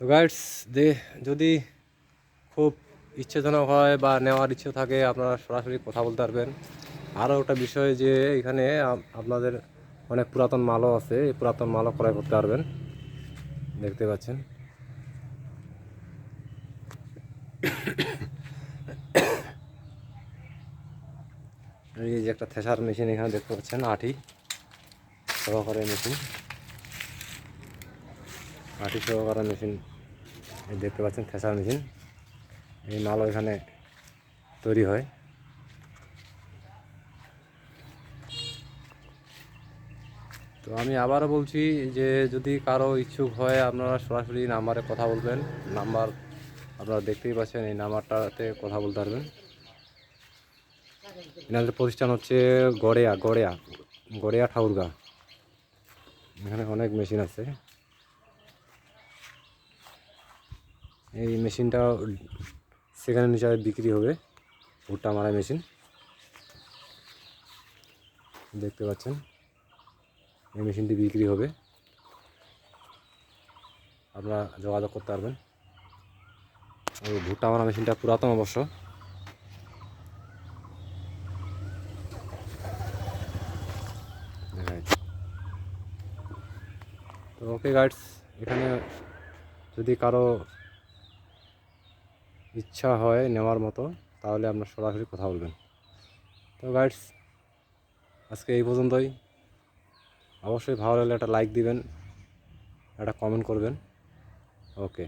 তো গাইডস দে, যদি খুব ইচ্ছেজনক হয় বা নেওয়ার ইচ্ছে থাকে, আপনারা সরাসরি কথা বলতে পারবেন। আরও একটা বিষয় যে, এখানে আপনাদের অনেক পুরাতন মালও আছে, এই পুরাতন মালও ক্রয় করতে পারবেন। দেখতে পাচ্ছেন। এই যে একটা থেসার মেশিন এখানে দেখতে পাচ্ছেন, আঠি, সহকারে মেশিন। আঠি করার মেশিন, এই দেখতে পাচ্ছেন থেসার মেশিন। এই মালও এখানে তৈরি হয়। তো আমি আবারও বলছি যে, যদি কারও ইচ্ছুক হয়, আপনারা সরাসরি নাম্বারে কথা বলবেন। নাম্বার আপনারা দেখতেই পাচ্ছেন, এই নাম্বারটাতে কথা বলতে পারবেন। এনাদের প্রতিষ্ঠান হচ্ছে গড়েয়া গড়েয়া গড়েয়া ঠাকুরগা। এখানে অনেক মেশিন আছে। এই মেশিনটা হ্যান্ড হিসাবে বিক্রি হবে। ভুট্টা মারা মেশিন। দেখতে পাচ্ছেন, এই মেশিনটি বিক্রি হবে। আপনারা যোগাযোগ করতে পারবেন। ওই ভুট্টা মারা মেশিনটা পুরাতন অবশ্য। তো ওকে গাইডস এখানে যদি কারও ইচ্ছা হয় নেওয়ার মতো, তাহলে আপনার সরাসরি কথা বলবেন। তো গাইডস আজকে এই পর্যন্তই। অবশ্যই ভালো লাগলে একটা লাইক দিবেন, একটা কমেন্ট করবেন। ওকে